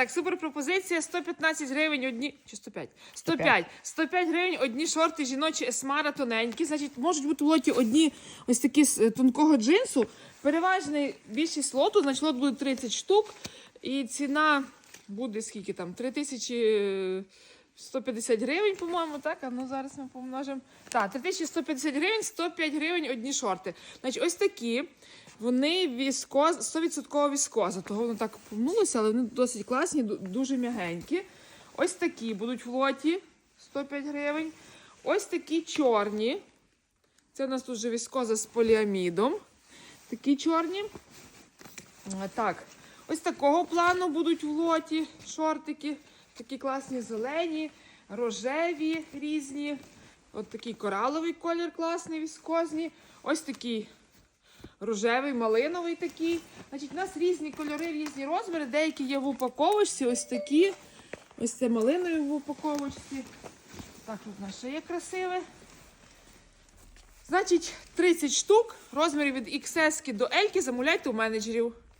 Так, супер пропозиція 115 гривень одні. Чи 105? 105. 105 гривень одні шорти жіночі есмара тоненькі. Значить, можуть бути в лоті одні ось такі з е, тонкого джинсу. Переважний більшість лоту, значить лот буде 30 штук. І ціна буде скільки там? 3150 гривень, по-моєму, так? А ну зараз ми помножимо. Так, 3150 гривень, 105 гривень одні шорти. Значить, ось такі. Вони віскоз, 100% віскоза, того воно так помнулося, але вони досить класні, дуже м'ягенькі. Ось такі будуть в лоті 105 гривень. Ось такі чорні. Це у нас тут вже віскоза з поліамідом. Такі чорні. Так, ось такого плану будуть в лоті шортики. Такі класні зелені, рожеві різні. От такий кораловий колір класний, віскозні. Ось такий рожевий, малиновий такий. Значить, у нас різні кольори, різні розміри. Деякі є в упаковочці, ось такі. Ось це малинові в упаковочці. Так, тут наше є красиве. Значить, 30 штук, розмірів від XS до L замовляйте у менеджерів.